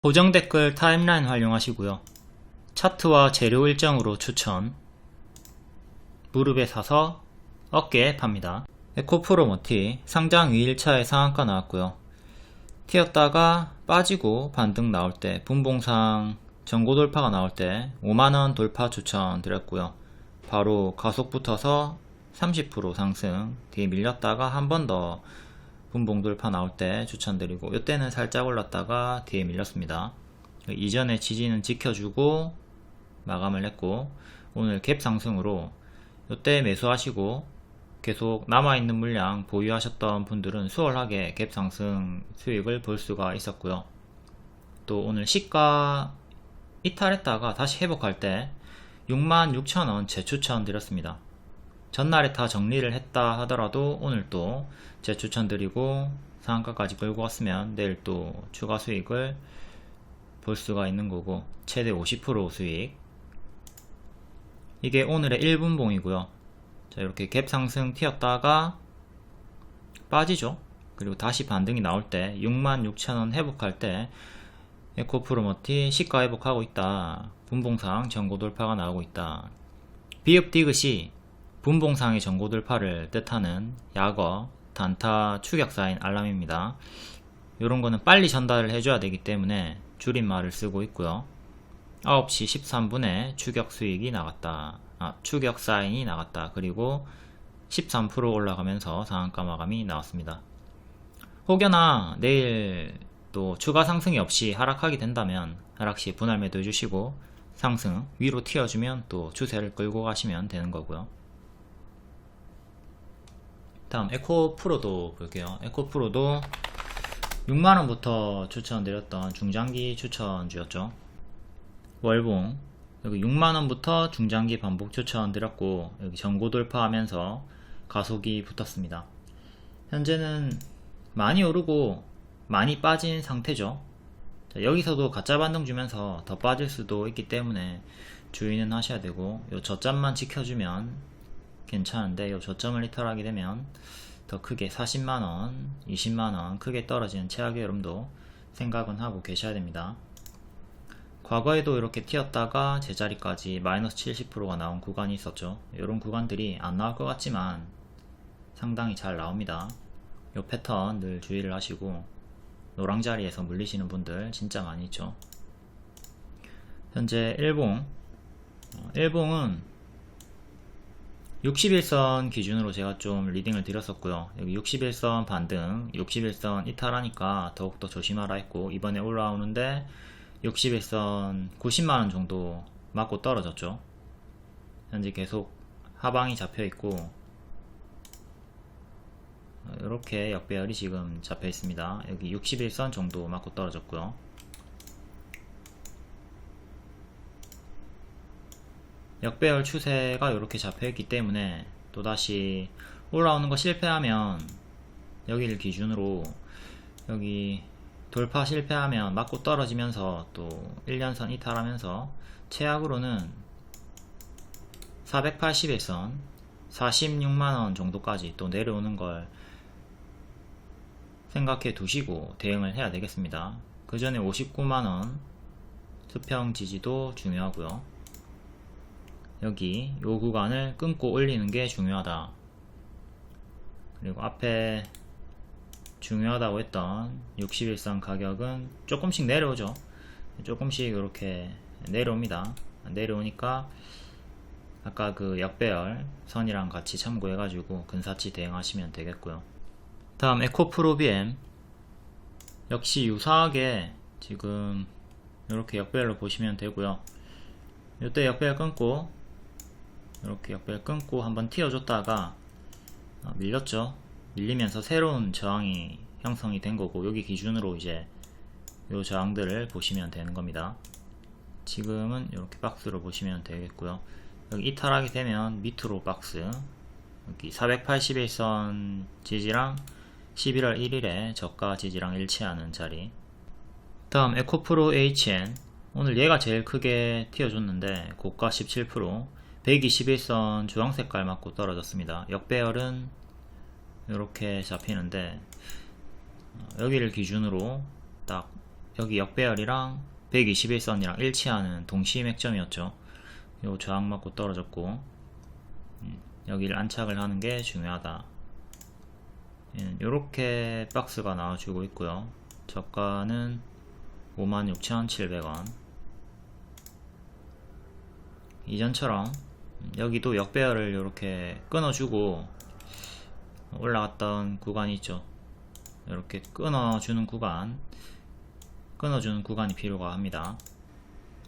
고정 댓글 타임라인 활용하시고요. 차트와 재료 일정으로 추천. 무릎에 사서 어깨에 팝니다. 에코프로 모티 상장 2일차에 상한가 나왔고요. 튀었다가 빠지고 반등 나올 때 분봉상 전고 돌파가 나올 때 5만원 돌파 추천 드렸고요. 바로 가속 붙어서 30% 상승 뒤에 밀렸다가 한 번 더 분봉 돌파 나올 때 추천드리고 이때는 살짝 올랐다가 뒤에 밀렸습니다. 이전에 지지는 지켜주고 마감을 했고 오늘 갭 상승으로 이때 매수하시고 계속 남아있는 물량 보유하셨던 분들은 수월하게 갭 상승 수익을 볼 수가 있었고요. 또 오늘 시가 이탈했다가 다시 회복할 때 66,000원 재추천 드렸습니다. 전날에 다 정리를 했다 하더라도 오늘 또 재추천 드리고 상한가까지 끌고 왔으면 내일 또 추가 수익을 볼 수가 있는 거고 최대 50% 수익. 이게 오늘의 1분봉이고요. 자 이렇게 갭 상승 튀었다가 빠지죠. 그리고 다시 반등이 나올 때 66,000원 회복할 때 에코프로머티 시가 회복하고 있다. 분봉상 전고 돌파가 나오고 있다. 비읍 디귿이 분봉상의 전고 돌파를 뜻하는 약어 단타 추격 사인 알람입니다 이런 거는 빨리 전달을 해줘야 되기 때문에 줄임말을 쓰고 있고요 9시 13분에 추격 수익이 나갔다. 아, 추격 사인이 나갔다. 그리고 13% 올라가면서 상한가 마감이 나왔습니다. 혹여나 내일 또 추가 상승이 없이 하락하게 된다면 하락 시 분할 매도 해주시고 상승 위로 튀어주면 또 추세를 끌고 가시면 되는 거고요. 다음 에코 프로도 볼게요. 에코 프로도 6만원부터 추천드렸던 중장기 추천주였죠. 월봉 여기 6만원부터 중장기 반복 추천 드렸고 여기 전고 돌파하면서 가속이 붙었습니다 현재는 많이 오르고 많이 빠진 상태죠 자, 여기서도 가짜 반등 주면서 더 빠질 수도 있기 때문에 주의는 하셔야 되고 요 저점만 지켜주면 괜찮은데 요 저점을 이탈하게 되면 더 크게 40만원 20만원 크게 떨어지는 최악의 흐름도 생각은 하고 계셔야 됩니다. 과거에도 이렇게 튀었다가 제자리까지 마이너스 70%가 나온 구간이 있었죠. 이런 구간들이 안 나올 것 같지만 상당히 잘 나옵니다. 이 패턴 늘 주의를 하시고 노랑자리에서 물리시는 분들 진짜 많이 있죠. 현재 일봉. 어, 일봉은 61선 기준으로 제가 좀 리딩을 드렸었고요. 여기 61선 반등 61선 이탈하니까 더욱더 조심하라 했고 이번에 올라오는데 61선 90만원 정도 맞고 떨어졌죠. 현재 계속 하방이 잡혀 있고 이렇게 역배열이 지금 잡혀 있습니다. 여기 61선 정도 맞고 떨어졌고요 역배열 추세가 이렇게 잡혀 있기 때문에 또다시 올라오는 거 실패하면 여기를 기준으로 여기 돌파 실패하면 맞고 떨어지면서 또 1년선 이탈하면서 최악으로는 480일선 46만원 정도까지 또 내려오는 걸 생각해 두시고 대응을 해야 되겠습니다. 그 전에 59만원 수평 지지도 중요하고요. 여기 요 구간을 끊고 올리는 게 중요하다. 그리고 앞에 중요하다고 했던 61선 가격은 조금씩 내려오죠. 조금씩 이렇게 내려옵니다. 내려오니까 아까 그 역배열 선이랑 같이 참고해 가지고 근사치 대응하시면 되겠고요. 다음 에코프로비엠 역시 유사하게 지금 이렇게 역배열로 보시면 되고요. 이때 역배열 끊고 이렇게 역배열 끊고 한번 튀어줬다가 어, 밀렸죠. 밀리면서 새로운 저항이 형성이 된 거고 여기 기준으로 이제 요 저항들을 보시면 되는 겁니다. 지금은 이렇게 박스로 보시면 되겠고요. 여기 이탈하게 되면 밑으로 박스 여기 481선 지지랑 11월 1일에 저가 지지랑 일치하는 자리. 다음 에코프로 HN 오늘 얘가 제일 크게 튀어줬는데 고가 17% 121선 주황 색깔 맞고 떨어졌습니다 역배열은 이렇게 잡히는데 어, 여기를 기준으로 딱 여기 역배열이랑 121선이랑 일치하는 동시 맥점이었죠. 요 저항 맞고 떨어졌고 음, 여기를 안착을 하는 게 중요하다. 이렇게 박스가 나와주고 있고요. 저가는 56,700원. 이전처럼 여기도 역배열을 이렇게 끊어주고 올라갔던 구간이 있죠. 이렇게 끊어주는 구간, 끊어주는 구간이 필요가 합니다.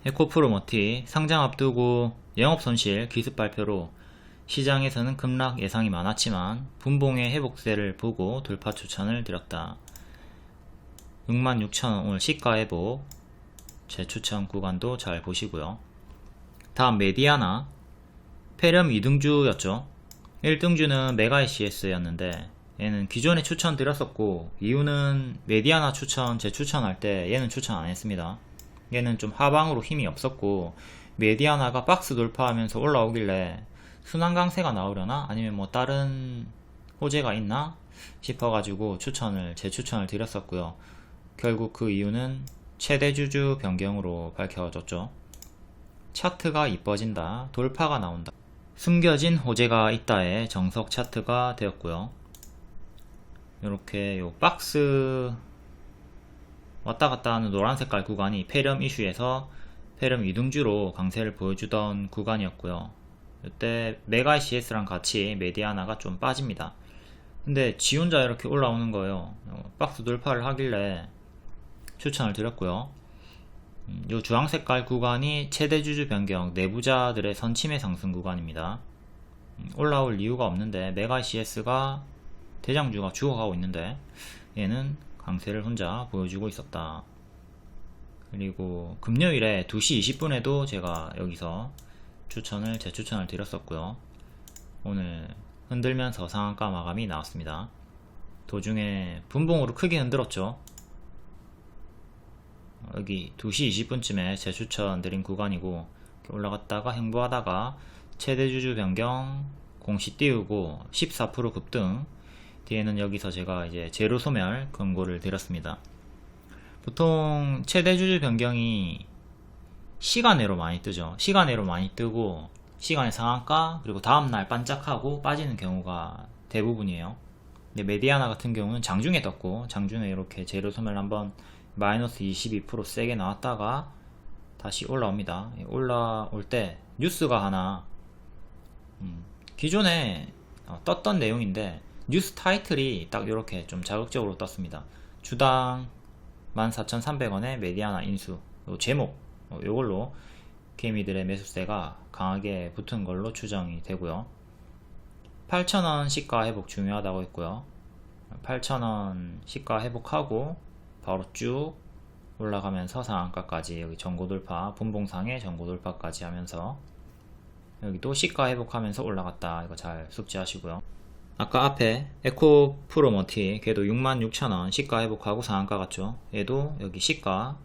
에코프로 머티 상장 앞두고 영업손실 기습 발표로 시장에서는 급락 예상이 많았지만 분봉의 회복세를 보고 돌파 추천을 드렸다. 66,000원 오늘 시가 회복 제 추천 구간도 잘 보시고요. 다음 메디아나 페렴 2등주였죠. 1등주는 메가이CS였는데 얘는 기존에 추천 드렸었고 이유는 메디아나 추천 제 추천할 때 얘는 추천 안 했습니다. 얘는 좀 하방으로 힘이 없었고 메디아나가 박스 돌파하면서 올라오길래 순환 강세가 나오려나 아니면 뭐 다른 호재가 있나 싶어가지고 추천을 제 추천을 드렸었고요. 결국 그 이유는 최대 주주 변경으로 밝혀졌죠. 차트가 이뻐진다. 돌파가 나온다. 숨겨진 호재가 있다의 정석 차트가 되었고요. 이렇게 요 박스 왔다 갔다 하는 노란 색깔 구간이 페렴 이슈에서 페렴 이등주로 강세를 보여주던 구간이었고요. 이때 메가 CS랑 같이 메디아나가 좀 빠집니다. 근데 지 혼자 이렇게 올라오는 거예요. 어, 박스 돌파를 하길래 추천을 드렸고요. 음, 요 주황 색깔 구간이 최대 주주 변경 내부자들의 선침의 상승 구간입니다. 음, 올라올 이유가 없는데 메가 CS가 대장주가 죽어가고 있는데 얘는 강세를 혼자 보여주고 있었다. 그리고 금요일에 2시 20분에도 제가 여기서 추천을 재추천을 드렸었고요. 오늘 흔들면서 상한가 마감이 나왔습니다. 도중에 분봉으로 크게 흔들었죠. 여기 2시 20분쯤에 재추천 드린 구간이고 올라갔다가 행보하다가 최대주주 변경 공시 띄우고 14% 급등 뒤에는 여기서 제가 이제 제로 소멸 권고를 드렸습니다. 보통 최대주주 변경이 시간외로 많이 뜨죠. 시간외로 많이 뜨고 시간의 상한가 그리고 다음날 반짝하고 빠지는 경우가 대부분이에요. 근데 메디아나 같은 경우는 장중에 떴고 장중에 이렇게 제로 소멸 한번 마이너스 22% 세게 나왔다가 다시 올라옵니다. 올라올 때 뉴스가 하나 음, 기존에 어, 떴던 내용인데 뉴스 타이틀이 딱 이렇게 좀 자극적으로 떴습니다. 주당 14,300원의 메디아나 인수 제목 이걸로 개미들의 매수세가 강하게 붙은 걸로 추정이 되고요. 8,000원 시가 회복 중요하다고 했고요. 8,000원 시가 회복하고 바로 쭉 올라가면서 상한가까지 여기 전고 돌파 분봉상의 전고 돌파까지 하면서 여기도 시가 회복하면서 올라갔다. 이거 잘 숙지하시고요. 아까 앞에 에코 프로머티 걔도 66,000원 시가 회복하고 상한가 갔죠? 얘도 여기 시가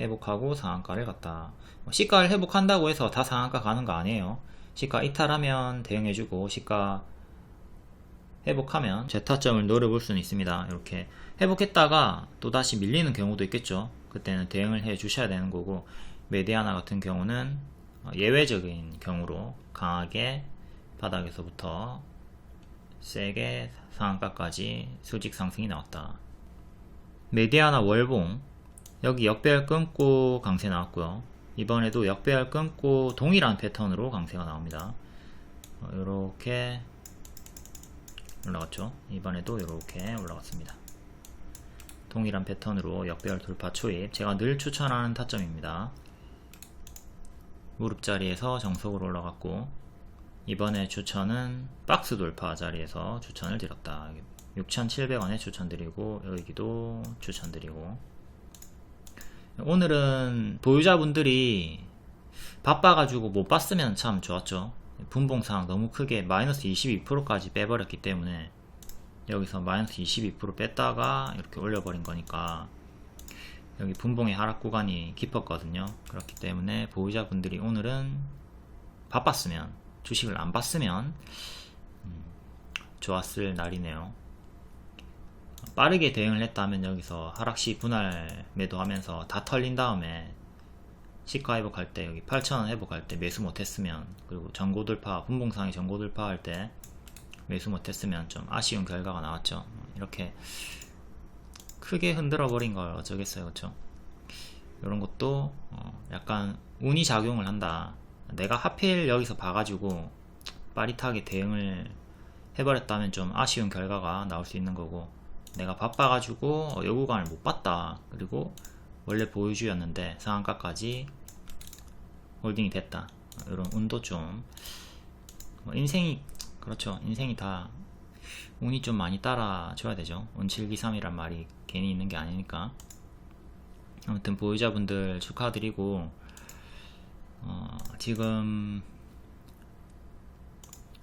회복하고 상한가를 갔다. 뭐 시가를 회복한다고 해서 다 상한가 가는 거 아니에요. 시가 이탈하면 대응해주고 시가 회복하면 재타점을 노려볼 수는 있습니다. 이렇게 회복했다가 또다시 밀리는 경우도 있겠죠. 그때는 대응을 해 주셔야 되는 거고 메디아나 같은 경우는 예외적인 경우로 강하게 바닥에서부터 세게 상한가까지 수직 상승이 나왔다. 메디아나 월봉 여기 역배열 끊고 강세 나왔고요. 이번에도 역배열 끊고 동일한 패턴으로 강세가 나옵니다. 이렇게 올라갔죠. 이번에도 이렇게 올라갔습니다 동일한 패턴으로 역배열 돌파 초입 제가 늘 추천하는 타점입니다. 무릎 자리에서 정석으로 올라갔고 이번에 추천은 박스 돌파 자리에서 추천을 드렸다. 6,700원에 추천드리고 여기도 추천드리고. 오늘은 보유자분들이 바빠가지고 못 봤으면 참 좋았죠. 분봉상 너무 크게 마이너스 22%까지 빼버렸기 때문에 여기서 마이너스 22% 뺐다가 이렇게 올려버린 거니까 여기 분봉의 하락 구간이 깊었거든요. 그렇기 때문에 보유자분들이 오늘은 바빴으면 주식을 안 봤으면 음, 좋았을 날이네요. 빠르게 대응을 했다면 여기서 하락시 분할 매도하면서 다 털린 다음에 시가 회복할 때 여기 8,000원 회복할 때 매수 못했으면 그리고 전고 돌파 분봉상이 전고 돌파 할 때 매수 못했으면 좀 아쉬운 결과가 나왔죠. 이렇게 크게 흔들어 버린 걸 어쩌겠어요 그쵸? 이런 것도 어, 약간 운이 작용을 한다. 내가 하필 여기서 봐가지고 빠릿하게 대응을 해버렸다면 좀 아쉬운 결과가 나올 수 있는 거고 내가 바빠가지고 어, 요구간을 못 봤다. 그리고 원래 보유주였는데 상한가까지 홀딩이 됐다. 이런 운도 좀뭐 인생이 그렇죠. 인생이 다 운이 좀 많이 따라줘야 되죠. 운칠기삼이란 말이 괜히 있는 게 아니니까. 아무튼 보유자분들 축하드리고 어, 지금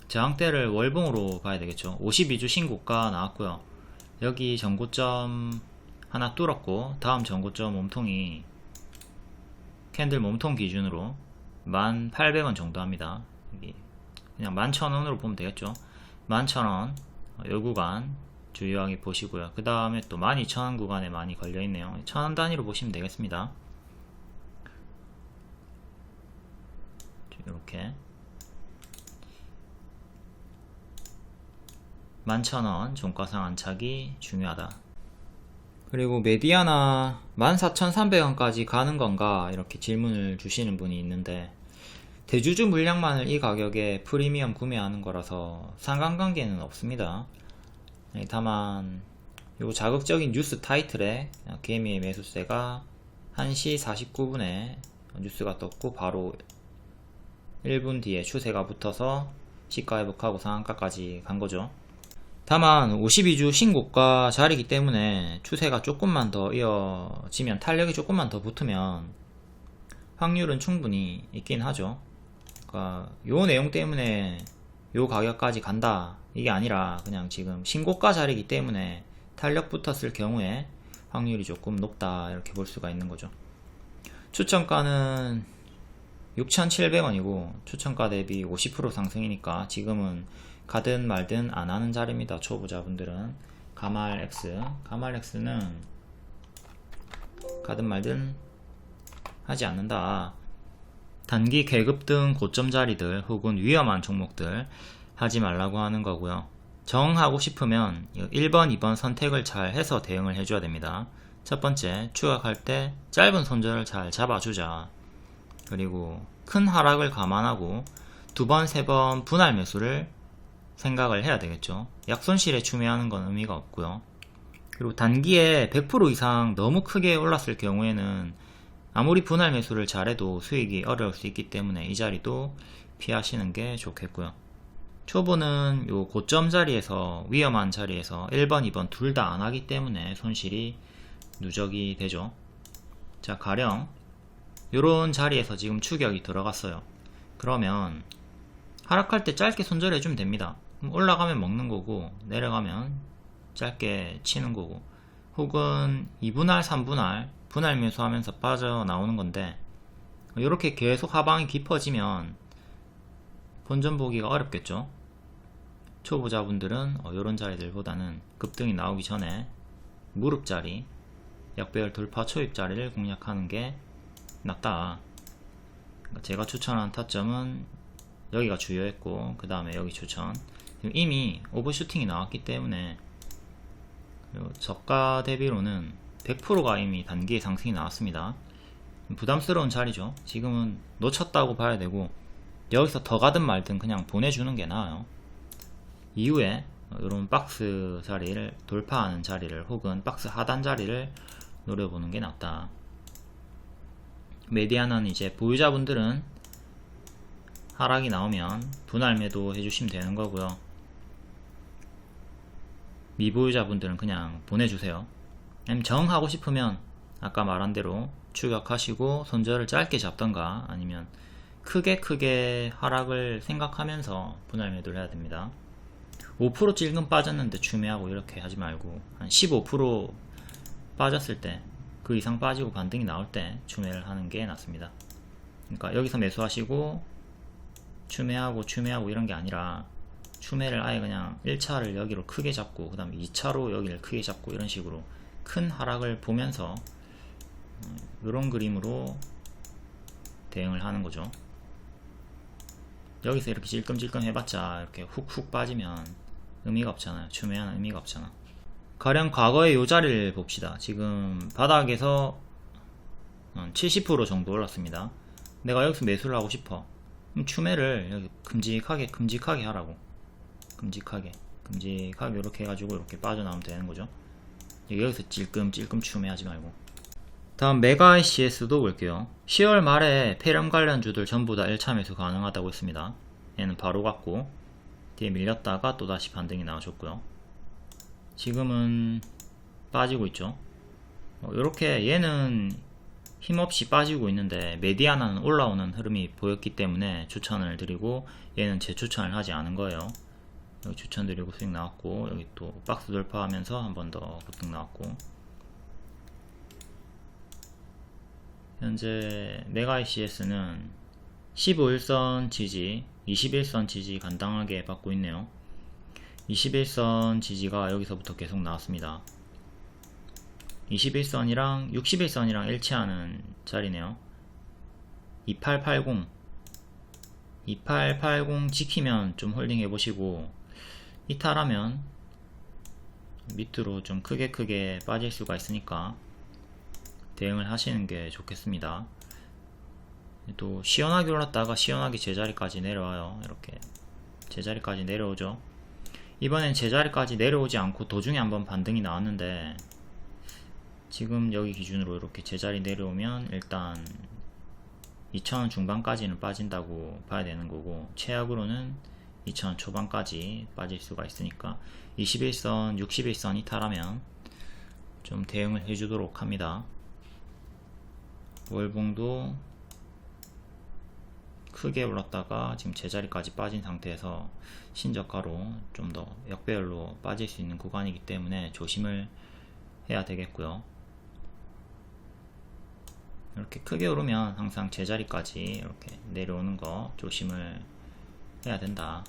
저항대를 월봉으로 봐야 되겠죠. 52주 신고가 나왔고요. 여기 전고점 하나 뚫었고 다음 전고점 몸통이 캔들 몸통 기준으로 1,800원 정도 합니다 그냥 11,000원으로 보면 되겠죠. 11,000원 요 구간 주요하게 보시고요. 그 다음에 또 12,000원 구간에 많이 걸려있네요. 1,000원 단위로 보시면 되겠습니다. 이렇게. 11,000원 종가상 안착이 중요하다. 그리고 메디아나 14,300원까지 가는 건가? 이렇게 질문을 주시는 분이 있는데 대주주 물량만을 이 가격에 프리미엄 구매하는 거라서 상관관계는 없습니다. 네, 다만 요 자극적인 뉴스 타이틀에 개미의 매수세가 1시 49분에 뉴스가 떴고 바로 1분 뒤에 추세가 붙어서 시가 회복하고 상한가까지 간 거죠. 다만 52주 신고가 자리이기 때문에 추세가 조금만 더 이어지면 탄력이 조금만 더 붙으면 확률은 충분히 있긴 하죠. 그러니까 요 내용 때문에 요 가격까지 간다 이게 아니라 그냥 지금 신고가 자리이기 때문에 탄력 붙었을 경우에 확률이 조금 높다 이렇게 볼 수가 있는 거죠. 추천가는 6,700원이고 추천가 대비 50% 상승이니까 지금은 가든 말든 안 하는 자리입니다. 초보자분들은 가말 X, 가말 X는 가든 말든 하지 않는다. 단기 계급 등 고점 자리들 혹은 위험한 종목들 하지 말라고 하는 거고요. 정하고 싶으면 1번, 2번 선택을 잘 해서 대응을 해줘야 됩니다. 첫 번째, 추격할 때 짧은 손절을 잘 잡아주자. 그리고 큰 하락을 감안하고 두 번, 세 번 분할 매수를 생각을 해야 되겠죠. 약손실에 추매하는 건 의미가 없고요. 그리고 단기에 100% 이상 너무 크게 올랐을 경우에는 아무리 분할 매수를 잘해도 수익이 어려울 수 있기 때문에 이 자리도 피하시는 게 좋겠고요. 초보는 요 고점 자리에서 위험한 자리에서 1번, 2번 둘 다 안 하기 때문에 손실이 누적이 되죠. 자, 가령 요런 자리에서 지금 추격이 들어갔어요. 그러면 하락할 때 짧게 손절해 주면 됩니다. 올라가면 먹는 거고 내려가면 짧게 치는 거고 혹은 2분할, 3분할 분할 매수하면서 빠져나오는 건데 이렇게 계속 하방이 깊어지면 본전 보기가 어렵겠죠. 초보자분들은 이런 어, 자리들보다는 급등이 나오기 전에 무릎 자리, 약배열 돌파 초입 자리를 공략하는 게 낫다. 그러니까 제가 추천한 타점은 여기가 주요했고 그 다음에 여기 추천 이미 오버슈팅이 나왔기 때문에 저가 대비로는 100%가 이미 단기의 상승이 나왔습니다 부담스러운 자리죠 지금은 놓쳤다고 봐야 되고 여기서 더 가든 말든 그냥 보내주는 게 나아요 이후에 이런 박스 자리를 돌파하는 자리를 혹은 박스 하단 자리를 노려보는 게 낫다 메디아는 이제 보유자분들은 하락이 나오면 분할 매도 해주시면 되는 거고요. 미보유자분들은 그냥 보내주세요. 정하고 싶으면 아까 말한 대로 추격하시고 손절을 짧게 잡던가 아니면 크게 크게 하락을 생각하면서 분할 매도를 해야 됩니다. 5% 찔끔 빠졌는데 추매하고 이렇게 하지 말고 한 15% 빠졌을 때 그 이상 빠지고 반등이 나올 때 추매를 하는 게 낫습니다. 그러니까 여기서 매수하시고 추매하고 추매하고 이런 게 아니라 추매를 아예 그냥 1차를 여기로 크게 잡고 그 다음에 2차로 여기를 크게 잡고 이런 식으로 큰 하락을 보면서 이런 그림으로 대응을 하는 거죠. 여기서 이렇게 찔끔찔끔 해봤자 이렇게 훅훅 빠지면 의미가 없잖아요. 추매하는 의미가 없잖아. 가령 과거의 요 자리를 봅시다. 지금 바닥에서 70% 정도 올랐습니다. 내가 여기서 매수를 하고 싶어. 그럼 추매를 여기 큼직하게 큼직하게 하라고. 큼직하게 큼직하게 이렇게 해가지고 이렇게 빠져나오면 되는 거죠. 여기서 찔끔찔끔 추매하지 말고. 다음 메가 ICS도 볼게요. 10월 말에 폐렴 관련주들 전부 다 1차 매수 가능하다고 했습니다. 얘는 바로 갔고 뒤에 밀렸다가 또 다시 반등이 나와줬고요. 지금은 빠지고 있죠. 이렇게 얘는 힘없이 빠지고 있는데 메디아나는 올라오는 흐름이 보였기 때문에 추천을 드리고 얘는 재추천을 하지 않은 거예요. 여기 추천드리고 수익 나왔고 여기 또 박스 돌파하면서 한 번 더 급등 나왔고 현재 메가 ICS는 15일선 지지, 21선 지지 간당하게 받고 있네요. 21선 지지가 여기서부터 계속 나왔습니다. 21선이랑 61선이랑 일치하는 자리네요. 2880 2880 지키면 좀 홀딩 해보시고 이탈하면 밑으로 좀 크게 크게 빠질 수가 있으니까 대응을 하시는 게 좋겠습니다. 또 시원하게 올랐다가 시원하게 제자리까지 내려와요. 이렇게 제자리까지 내려오죠. 이번엔 제자리까지 내려오지 않고 도중에 한번 반등이 나왔는데 지금 여기 기준으로 이렇게 제자리 내려오면 일단 2,000원 중반까지는 빠진다고 봐야 되는 거고 최악으로는 2,000원 초반까지 빠질 수가 있으니까 21선, 61선 이탈하면 좀 대응을 해주도록 합니다. 월봉도 크게 올랐다가 지금 제자리까지 빠진 상태에서 신저가로 좀 더 역배열로 빠질 수 있는 구간이기 때문에 조심을 해야 되겠고요. 이렇게 크게 오르면 항상 제자리까지 이렇게 내려오는 거 조심을 해야 된다.